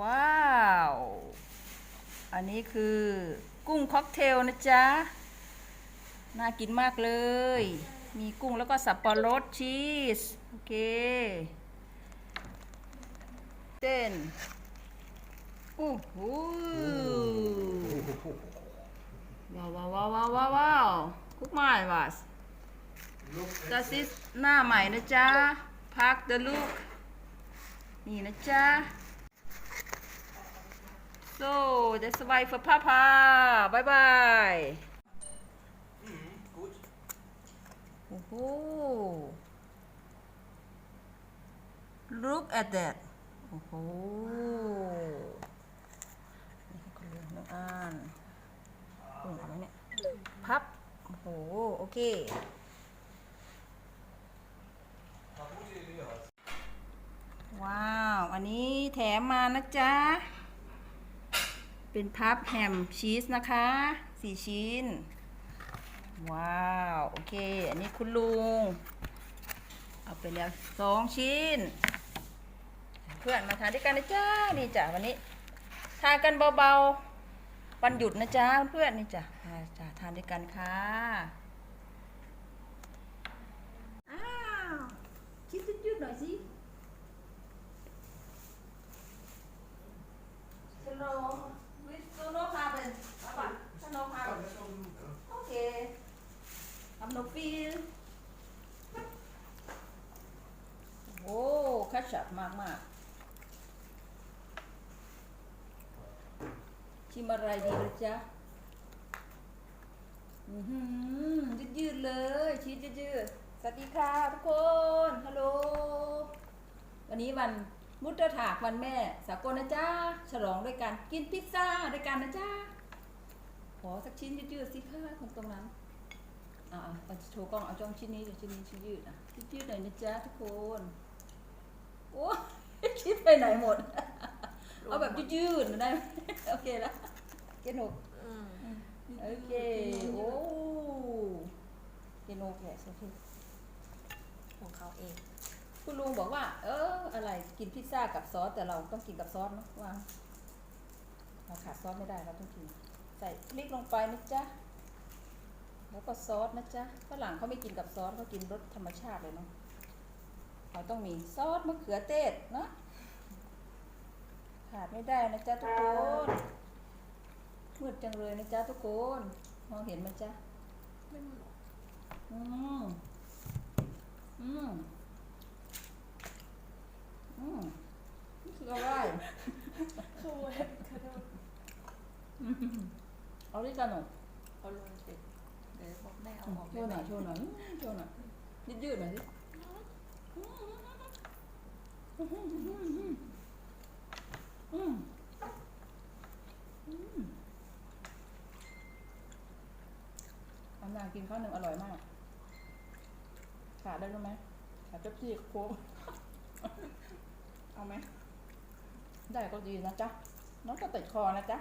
ว้าว อันนี้คือกุ้งค็อกเทลนะจ๊ะ น่ากินมากเลย มีกุ้งแล้วก็สับปะรดชีส โอเค เต้นโอ้โหว้าวว้าวว้าวว้าวว้าวว้าวกุ๊กไม้วัสดัสซิสหน้าใหม่นะจ๊ะ พักเดลูก นี่นะจ๊ะ so that's why for papa bye bye Gut. โอ้โห look at that โอ้โหนี่ให้คนเรียนน้องอ่านปุ่งอาไหมเนี่ย พับ โอ้โห โอเค ว้าว อันนี้แถมมานะจ๊ะ เป็นพับแฮมชีสนะคะสี่ชิ้น ว้าว โอเค อันนี้คุณลุง เอาไปแล้วสองชิ้น เพื่อนมาทานด้วยกันนะจ๊ะนี่จ้ะวันนี้ ทานกันเบาๆ วันหยุดนะจ๊ะเพื่อนนี่จ้ะอ่าจ้ะทานด้วยกันค่ะอ้าวคิดยืดๆหน่อยสิ Hello, with Hab noch viel. โอ้คัดฉับมากมากชิมอะไรดีละจ๊ะอือหือยืดยืดๆเลย ชีสยืดยืดๆสวัสดีค่ะทุกคน ฮัลโหล วันนี้วันมุตถากวันแม่ สากลนะจ๊ะ ฉลองด้วยกัน กินพิซซ่าด้วยกันนะจ๊ะ ขอสักชิ้นยืดๆสิค่ะคนตรงนั้น อ่าเอาโชว์กล้องเอาจ้องชิ้นนี้เดี๋ยวชิ้นนี้ชิ้นยืดอะยืดๆหน่อยนะจ๊ะทุกคนโอ้คิดไปไหนหมด เอาแบบยืดๆได้ไหมโอเคแล้วเกนกโอเคโอ้เกนกแหละโอเคของเขาเองคุณลุงบอกว่า เออ อะไรกินพิซซ่ากับซอสแต่เราต้องกินกับซอสเนาะว่าเราขาดซอสไม่ได้เราต้องกิน ใส่พริกลงไปนะจ๊ะ แล้วก็ซอสนะจ๊ะฝรั่งเขาไม่กินกับซอสเขากินรสธรรมชาติเลยเนาะเราต้องมีซอสมะเขือเทศเนาะขาดไม่ได้นะจ๊ะทุกคนมืดจังเลยนะจ๊ะทุกคนมองเห็นไหมจ๊ะไม่หมดอืมอืมอืมนี่คืออะไรคือเว็บกระโดดอืมเอาดิกันหน่อยเอาลงติดเหอมโชว์หน่อยโชว์หน่อยอืมโชว์หน่อยยืดยืดๆหน่อยสิอันนากินข้าวหนึ่งอร่อยมาก ขาดได้รู้ไหมขาดเป๊ปซี่โค้กเอาไหม ได้ก็ดีนะจ๊ะ น้องก็ติดคอนะจ๊ะ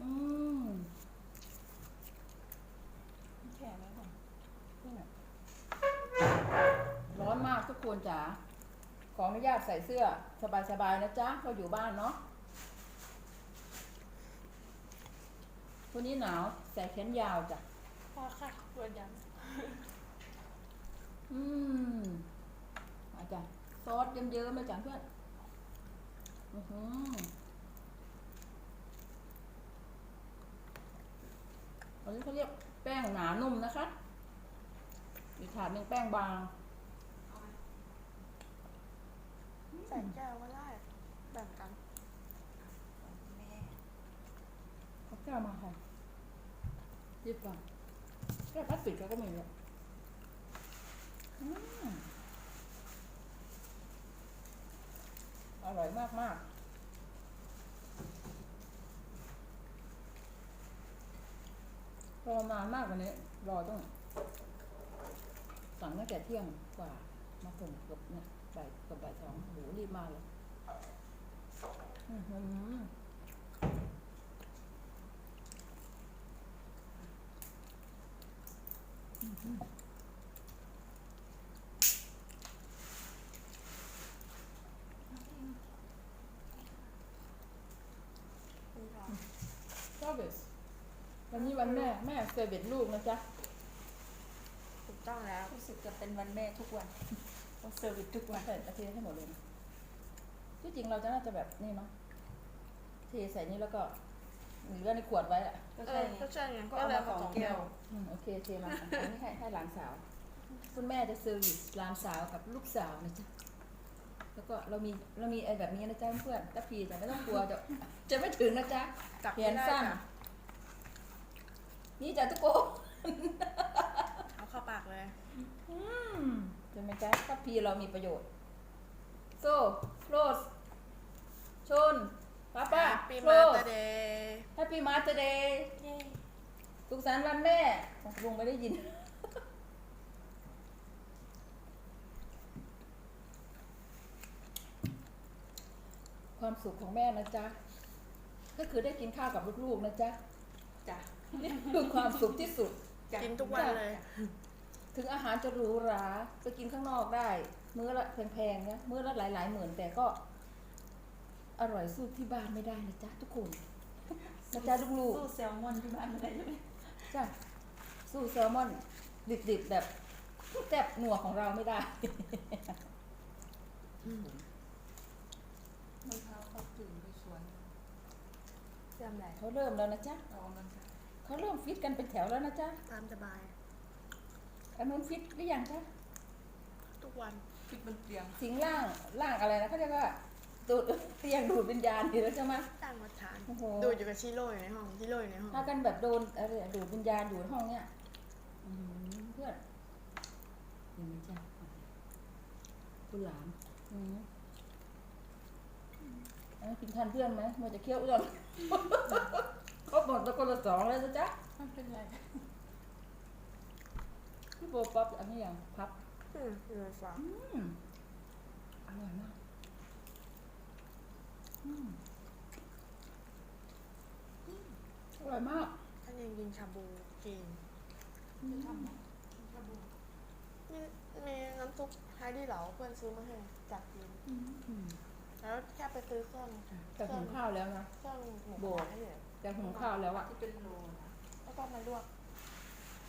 อืม คนจ๋าขออนุญาตใส่เสื้อสบายๆนะจ๊ะเราอยู่บ้านเนาะวันนี้หนาวใส่แขนยาวจ้ะพอค่ะปวดยังอืมอาจารย์ซอสเยิ้มๆเลยจ้ะเพื่อนอือหืออันนี้เขาเรียกแป้งหนานุ่มนะคะ อีกถาดหนึ่งแป้งบาง ใส่แก้วก็ได้แบ่งกันแม่เขาแก้วมาค่ะหยิบก่อนแก้วพลาสติกก็มีเยอืมอร่อยมากมากรอนานมากวันนี้ รอต้องสั่งตั้งแต่เที่ยงกว่ามาส่งเกับเนี่ย บ่ายกับบ่ายสองหูดีมากเลยอือหือเซอร์วิสวันนี้วันแม่แม่เซอร์วิสลูกนะจ๊ะ ถูกต้องแล้ว รู้สึกจะเป็นวันแม่ทุกวัน ต้องเซอร์วิสทุกวันใส่เทให้หมดเลยนะที่จริงเราจะน่าจะแบบนี่เนาะเทใส่นี่แล้วก็หรือว่าในขวดไว้อะเออก็ใช่ไงก็ก็เอาเลยมาเอาสมาองสองแก้แก้วว อืมโอเคเทมาอันนี้ให้ให้หลานสาว คุณแม่จะเซอร์วิสหลานสาวกับลูกสาวนะจ๊ะ แล้วก็เรามีเรามีไอ้แบบนี้นะจ๊ะเพื่อนตะพีจะไม่ต้องกลัวจะจะไม่ถึงนะจ๊ะจับเพียนไม่ได้สั้นค่ะ นี่จ้ะทุกคน เอาเข้าปากเลย อืมเห็น ไหมจ๊ะตะพีเรามีประโยชน์โซ่โรสชนป้าป้าปีโรมาสตเดย์แฮปปี้มาร์เดย์สุขสันต์วันแม่ลุงไม่ได้ยิน ความสุขของแม่นะจ๊ะ ก็คือได้กินข้าวกับลูกๆนะจ๊ะจ้ะนี่คือความสุขที่สุดจ้ะกินทุกวันเลย ถึงอาหารจะหรูหราไปกินข้างนอกได้ มื้อละแพงๆนะมื้อละหลายๆหมื่นแต่ก็อร่อยสู้ที่บ้านไม่ได้นะจ๊ะทุกคนนะจ๊ะลูกสู้แซลมอนที่บ้านไม่ได้ใช่ไหมๆจ้ะสู้แซลมอนดิบๆแบบแซ่บหนัวของเราไม่ได้เมื่อเช้าเขาตื่นไปสวนเสื่อมไหลเขาเริ่มแล้วนะจ๊ะออกกำลังกายเขาเริ่มฟิตกันเป็นแถวแล้วนะจ๊ะตามสบาย อันนู้นฟิตหรือยังจ๊ะทุกวันฟิตบนเตียงสิงร่างร่างอะไรนะเขาเรียกว่าดูดเตียงดูดวิญญาณนี่แล้วใช่ไหมตั้งมาทานโอ้โหดูอยู่กับชิโร่อยู่ในห้องชิโร่อยู่ในห้องถ้ากันแบบโดนอะไรอะดูดวิญญาณอยู่ในห้องเนี้ยอื้อหือเพื่อนเห็นไหมจ๊ะคุณหลานอืมอันนี้กินทันเพื่อนไหมมันจะเคี้ยวอ้วนครบหมดแล้วคนละสองเลยนะจ๊ะ ไม่เป็นไร พี่โบป๊อปอันนี้ยังพับอืมอยู่ในฝาอืมอร่อยมากอืมอร่อยมากท่านยังกินชาบูกินจะทำชาบูนี่มีน้ำซุปไฮดี้เหลาเพื่อนซื้อมาให้จากกินอืมแล้วแค่ไปซื้อเครื่องแต่หุงข้าวแล้วนะ เครื่องหมูโบกระทะให้เลยแต่หุงข้าวแล้วอะที่เป็นโลนะแล้วก็มาลวก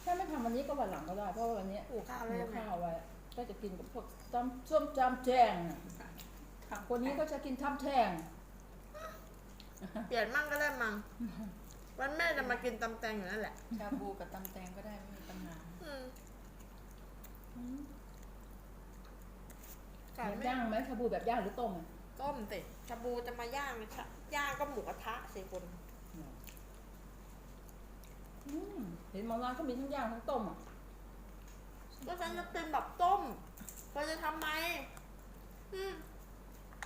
ถ้าไม่ทำวันนี้ก็วันหลังก็ได้ เพราะว่าวันนี้หูข้าวหุเลยงได้ไหมข้าวไว้ก็จะกินกับพวกตำส้มจำแจงน่ะทำคนนี้ก็จะกินทำแทงเปลี่ยนมั่งก็ได้มั่งวันแม่จะมากินตำแตงอยู่นั่นแหละชาบูกับตำแตงก็ได้ไม่มีปัญหาอืมอืมไก่แบบไม่ย่างไหมชาบูแบบย่างหรือต้มอะต้มสิชาบูจะมาย่างไหมชะย่างก็หมูกระทะสิคุณ อืมเห็นบางร้านเขามีทั้งย่างทั้งต้มอะก็ฉันจะเป็นแบบต้มเราจะทำไมอืม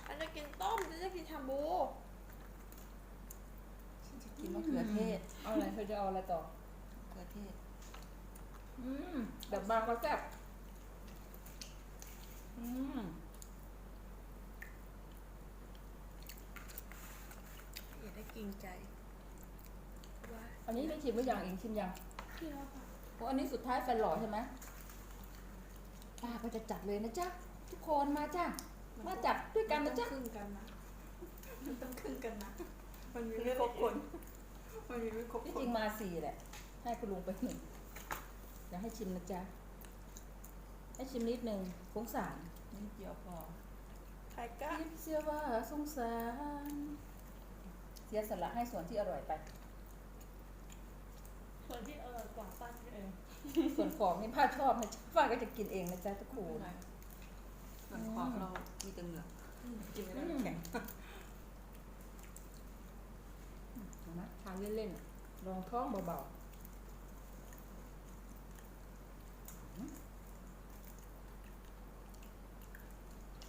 ฉันจะกินต้มฉันจะกินชาบูฉันจะกินมะเขือเทศเอาอะไรเธอจะเอาอะไรต่อมะเขือเทศ อืมแบบบางก็แซ่บอืมอย่าได้กินใจว่า อันนี้ได้ชิมหรือยังเองชิมยังพี่แล้วค่ะเพราะอันนี้สุดท้ายแฟนหล่อใช่ไหมป้าก็จะจัดเลยนะจ๊ะทุกคนมาจ้ะมาจัดด้วยกันนะจ๊ะมัต้องครึ่งกันนะมันต้องครึ่งกันนะ มันมีไม่ครบคน มันมีไม่ครบที่คจรินงมาสี่แหละ ให้คุณลุงไปหนึ่งเดี๋ยวให้ชิมนะจ๊ะ ให้ชิมนิดหนึ่งสงสารนิดเดียวพอใครก็คิดเสียว่าสงสาร เสียสละให้ส่วนที่อร่อยไป ส่วนที่อร่อยกว่าปั้นเองส่วนของนี่ป้าชอบนะจ๊ะป้าก็จะกินเองนะจ๊ะทุกคไม่เป็นนไรส่วนของเรามีแต่เหงือกกินไม่ได้น้ำแข็งเห็นไหมทานเล่นๆลองท้องเบาๆ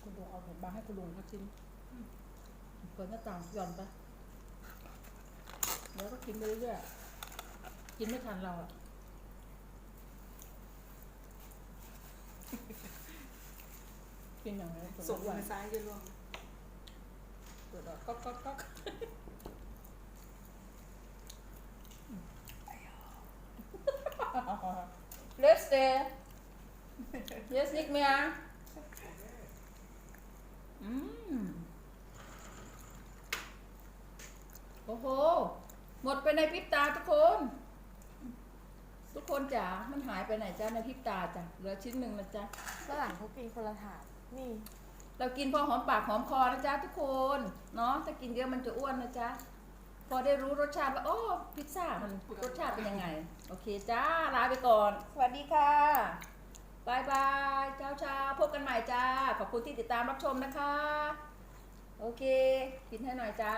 คุณลุงเอาผลบางให้คุณลุงครับชิมเปิดหน้าต่างหย่อนไป แล้วก็กินไปเรื่อยๆ กินไม่ทันเราอะกินอย่างไรส่งวันมือซ้ายจะร่วงเปิดออกก๊อกก๊อกก๊อก Let's stay. Yes, Nick Mia. อืมโอ้โห หมดไปในพริบตาทุกคน ทุกคนจ๋า มันหายไปไหนจ้าในพริบตาจ้ะเหลือชิ้นหนึ่งนะจ๊ะฝรั่งเขากินคนละถาดนี่ เรากินพอหอมปากหอมคอนะจ๊ะทุกคน เนาะถ้ากินเยอะมันจะอ้วนนะจ๊ะพอได้รู้รสชาติว่าโอ้พิซซ่ามันรสชาติเป็นยังไง โอเคจ้าลาไปก่อน สวัสดีค่ะบายบายเจ้าชาพบกันใหม่จ้า ขอบคุณที่ติดตามรับชมนะคะ โอเคกินให้หน่อยจ้า